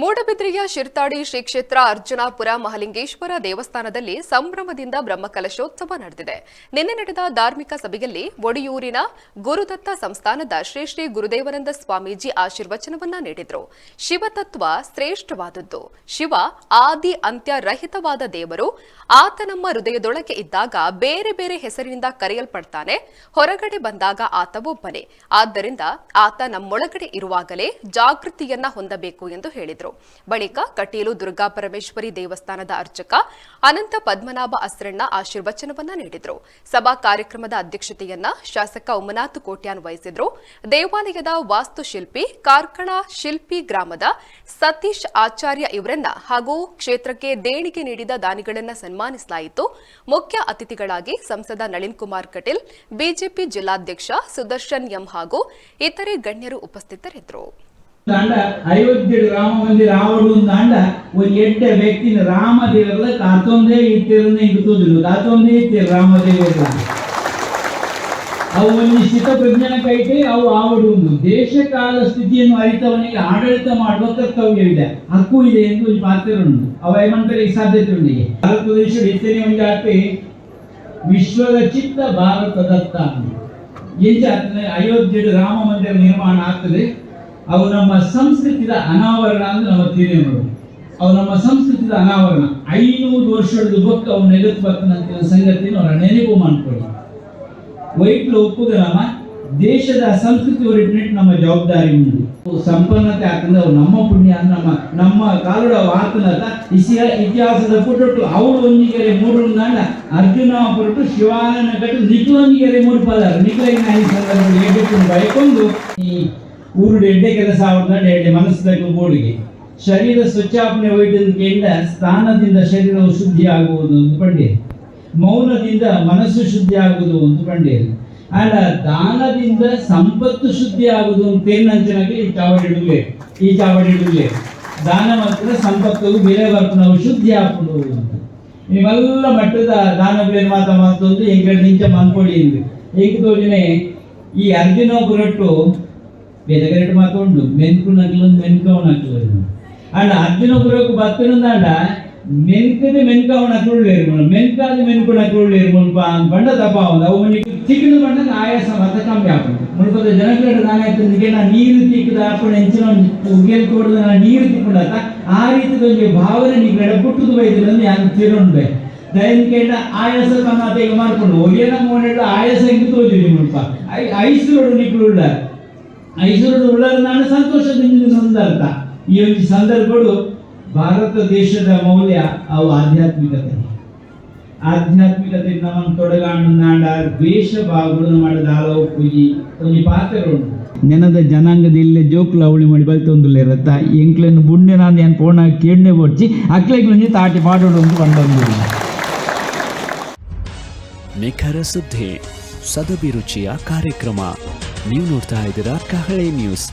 ಮೂಡಬಿದ್ರೆಯ ಶಿರ್ತಾಡಿ ಶ್ರೀ ಕ್ಷೇತ್ರ ಅರ್ಜುನಾಪುರ ಮಹಲಿಂಗೇಶ್ವರ ದೇವಸ್ಥಾನದಲ್ಲಿ ಸಂಭ್ರಮದಿಂದ ಬ್ರಹ್ಮಕಲಶೋತ್ಸವ ನಡೆದಿದೆ. ನಿನ್ನೆ ನಡೆದ ಧಾರ್ಮಿಕ ಸಭೆಯಲ್ಲಿ ಒಡಿಯೂರಿನ ಗುರುದತ್ತ ಸಂಸ್ಥಾನದ ಶ್ರೀ ಶ್ರೀ ಗುರುದೇವನಂದ ಸ್ವಾಮೀಜಿ ಆಶೀರ್ವಚನವನ್ನ ನೀಡಿದ್ರು. ಶಿವತತ್ವ ಶ್ರೇಷ್ಠವಾದದ್ದು. ಶಿವ ಆದಿ ಅಂತ್ಯ ರಹಿತವಾದ ದೇವರು ಆತ ನಮ್ಮ ಹೃದಯದೊಳಗೆ ಇದ್ದಾಗ ಬೇರೆ ಬೇರೆ ಹೆಸರಿನಿಂದ ಕರೆಯಲ್ಪಡ್ತಾನೆ. ಹೊರಗಡೆ ಬಂದಾಗ ಆತ ಒಬ್ಬನೇ ಆದ್ದರಿಂದ ಆತ ನಮ್ಮೊಳಗಡೆ ಇರುವಾಗಲೇ ಜಾಗೃತಿಯನ್ನ ಹೊಂದಬೇಕು ಎಂದು ಹೇಳಿದರು. ಬಳಿಕ ಕಟೀಲು ದುರ್ಗಾ ಪರಮೇಶ್ವರಿ ದೇವಸ್ಥಾನದ ಅರ್ಚಕ ಅನಂತ ಪದ್ಮನಾಭ ಅಸ್ರಣ್ಣ ಆಶೀರ್ವಚನವನ್ನ ನೀಡಿದರು. ಸಭಾ ಕಾರ್ಯಕ್ರಮದ ಅಧ್ಯಕ್ಷತೆಯನ್ನ ಶಾಸಕ ಉಮನಾಥ್ ಕೋಟ್ಯಾನ್ ವಹಿಸಿದ್ರು. ದೇವಾಲಯದ ವಾಸ್ತುಶಿಲ್ಪಿ ಕಾರ್ಕಳ ಶಿಲ್ಪಿ ಗ್ರಾಮದ ಸತೀಶ್ ಆಚಾರ್ಯ ಇವರನ್ನ ಹಾಗೂ ಕ್ಷೇತ್ರಕ್ಕೆ ದೇಣಿಗೆ ನೀಡಿದ ದಾನಿಗಳನ್ನ ಸನ್ಮಾನಿಸಲಾಯಿತು. ಮುಖ್ಯ ಅತಿಥಿಗಳಾಗಿ ಸಂಸದ ನಳಿನ್ ಕುಮಾರ್ ಕಟೀಲ್, ಬಿಜೆಪಿ ಜಿಲ್ಲಾಧ್ಯಕ್ಷ ಸುದರ್ಶನ್ ಎಂ ಹಾಗೂ ಇತರೆ ಗಣ್ಯರು ಉಪಸ್ಥಿತರಿದ್ದರು. ದಾಂಡ ಅಯೋಧ್ಯೆ ರಾಮ ಮಂದಿರ ಆವಡು ದಾಂಡ ಒಂದು ಎಡ್ಡ ವ್ಯಕ್ತಿನ ರಾಮದೇವರ ಕಾತೊಂದೇ ಇಟ್ಟಿರನ್ನ ತೋಜುಂಡು ಕಾತೊಂದೇ ಇಟ್ಟಿರ ರಾಮದೇವರ ಅವು ಒಂದು ಸ್ಥಿತ ಪ್ರಜ್ಞಾನ ಕೈಟೆ ಅವು ಆವಡು ದೇಶ ಕಾಲ ಸ್ಥಿತಿಯನ್ನು ಅರಿತವನಿಗೆ ಆಡಳಿತ ಮಾಡುವ ಕರ್ತವ್ಯವಿದೆ. ಹಕ್ಕು ಇದೆ ಎಂದು ಒಂದು ಪಾತ್ರ ಉಂಟು ಅವ ಈ ಸಾಧ್ಯತೆ ಉಂಡಿಗೆ ಭಾರತ ದೇಶ ಇತ್ತನೇ ಒಂದು ಆಪೆ ವಿಶ್ವದ ಚಿತ್ತ ಭಾರತದತ್ತ ಎಂಚ ಅಯೋಧ್ಯೆ ರಾಮ ಮಂದಿರ ನಿರ್ಮಾಣ ಆಗ್ತದೆ. ಅವು ನಮ್ಮ ಸಂಸ್ಕೃತಿದ ಅನಾವರಣ ಅಂದ್ರೆ ನಮ್ಮ ತಿಳಿಯೋದು ಅವು ನಮ್ಮ ಸಂಸ್ಕೃತಿದ ಅನಾವರಣ. ಐನೂರು ವರ್ಷದ ಬೊಕ್ಕ ಅವು ನೆಗತ್ತು ಬರ್ತನಂತ ಸಂಗತಿನ ಅವರ ನೆನಪು ಮಾಡ್ಕೊಳ್ಳಿ. ವೈಟ್ ಒಪ್ಪುದ ದೇಶದ ಸಂಸ್ಕೃತಿ ಹೊರಟ್ನಿಟ್ಟು ನಮ್ಮ ಜವಾಬ್ದಾರಿ ಉಂಟು ಸಂಪನ್ನತೆ ಹಾಕಂದ್ರೆ ಅವ್ರು ನಮ್ಮ ಪುಣ್ಯ, ನಮ್ಮ ನಮ್ಮ ಕಾಲುಡ ಆತನದ ಇಸಿಯ ಇತಿಹಾಸದ ಪುಟಟ್ಟು ಅವಳು ಒಂದಿಗೆರೆ ಮೂರು ನಾಡ ಅರ್ಜುನ ಪುರಟು ಶಿವಾನನ ಕಟ್ಟು ನಿಖಲೊಂದಿಗೆರೆ ಮೂರು ಪದಾರ. ನಿಖಲ ಈ ಸಂದರ್ಭದಲ್ಲಿ ಬಯಕೊಂಡು ಈ ಊರುಡು ಎಡ್ಡೆ ಕೆಲಸ ಎಡ್ಡೆ ಮನಸ್ಸದಾಗ ಬೋಡಿಗೆ ಶರೀರ ಸ್ವಚ್ಛಾಪನೆ ವೈದ್ಯದಿಂದ ಸ್ಥಾನದಿಂದ ಶರೀರವು ಶುದ್ಧಿ ಆಗುವುದು ಒಂದು ಪಂಡಿಗೆ ಮೌನದಿಂದ ಮನಸ್ಸು ಶುದ್ಧಿ ಆಗುವುದು ಒಂದು ಪಂಡಿಗೆ ಅಲ್ಲ, ದಾನದಿಂದ ಸಂಪತ್ತು ಶುದ್ಧಿ ಆಗುವುದು ಅಂತ ಅಂಚನಾಗಿ ಈ ಚಾವಡಿಡುಲೆ ಈ ಚಾವಡಿಡುಲೆ ದಾನ ಮಾತ್ರ ಸಂಪತ್ತು ಬೆಲೆ ಬರ್ತದೆ ನಾವು ಶುದ್ಧಿ ಅಂತ. ನೀವೆಲ್ಲ ಮಟ್ಟದ ದಾನ ಬೇರೆ ಮಾತ ಮಾತೊಂದು ಹೆಂಗಡೆ ನಿಂಚ ಮನ್ಕೊಳ್ಳಿ ಎಂದು. ಏಕೆ ತೋಜನೆ ಈ ಅರ್ಜುನ ಪುರಟ್ಟು ಬೇದಗರೆಟ್ಟು ಮಾಕೊಂಡು ಮೆನ್ಕು ನಗ್ಲೊಂದು ಮೆನ್ಕವ ನಕ್ಲು ಅಂಡ ಅರ್ಜುನ ಪುರಕ್ಕೆ ಬತ್ತನುಂದಾಂಡ ಮೆನ್ಕದೆ ಮೆನ್ಕವ ನಕ್ಳುಳ್ಳೇರು ಮೆನ್ಕಾದ ಮೆನ್ಕು ನಕ್ಳುಳ್ಳೇರು ಮುಲ್ಪ ಬಂಡ ತಪ್ಪ ಒಂದು ಅವು ಮನಿಗೆ ತಿಕ್ಕಿದ ಬಂಡ ಆಯಾಸ ಮತ್ತೆ ಕಮ್ಮಿ ಹಾಕೊಂಡು ಮುನ್ಪದ ಜನಗಳ ನಾನಾಯ್ತು ನಾ ನೀರು ತಿಕ್ಕದ ಹಾಕೊಂಡು ಹೆಂಚಿನ ಉಗೇಲ್ ಕೊಡದ ನಾ ನೀರು ತಿಕ್ಕೊಂಡಾತ ಆ ರೀತಿದ ಒಂದು ಭಾವನೆ ನಿಗಡ ಪುಟ್ಟದ ಬೈದಿಲ್ಲ ಯಾನ್ ತಿರುಣ್ಬೆ ದಯನ್ ಕೇಳ ಆಯಾಸ ತಮ್ಮ ಈಗ ಮಾಡ್ಕೊಂಡು ಒಯ್ಯನ ಮೋನೆಲ್ಲ ಆಯಾಸ ಹೆಂಗ್ ತೋಜಿರಿ ಮುಲ್ಪ ಐಸೂರು ನಿಕ್ಳುಳ್ಳ ಐಸೂರು ಉಳ್ಳರು ನಾನು ಸಂತೋಷದಿಂದ ಸಂದರ್ಭ ಈ ಒಂದು ಸಂದರ್ಭಗಳು ಭಾರತ ದೇಶದ ಮೌಲ್ಯ ಅವು ಆಧ್ಯಾತ್ಮಿಕತೆ. ಆಧ್ಯಾತ್ಮಿಕತೆ ನಮ್ಮ ತೊಡಗಾಂಡು ನಾಡ ದ್ವೇಷ ಭಾವಗಳನ್ನು ಮಾಡಿದ ಹಲವು ಪೂಜಿ ಒಂದು ಪಾತ್ರಗಳು ನೆನದ ಜನಾಂಗದ ಇಲ್ಲೇ ಜೋಕ್ಲ ಅವಳಿ ಮಾಡಿ ಬಲ್ತೊಂದುಲ್ಲ ಇರತ್ತ ಎಂಕ್ಲೆನ್ ಬುಣ್ಣೆ ನಾನು ಏನು ಪೋಣ ಕೇಣೆ ಬರ್ಚಿ ಅಕ್ಲೆಗೆ ಮುಂಜಿ ತಾಟಿ ಮಾಡೋಣ ಅಂತ ಬಂದೊಂದು ನಿಖರ ಸುದ್ದಿ. ಸದಭಿರುಚಿಯ ಕಾರ್ಯಕ್ರಮ. ನೀವು ನೋಡ್ತಾ ಇದ್ದೀರಾ ಕಹಳೆ ನ್ಯೂಸ್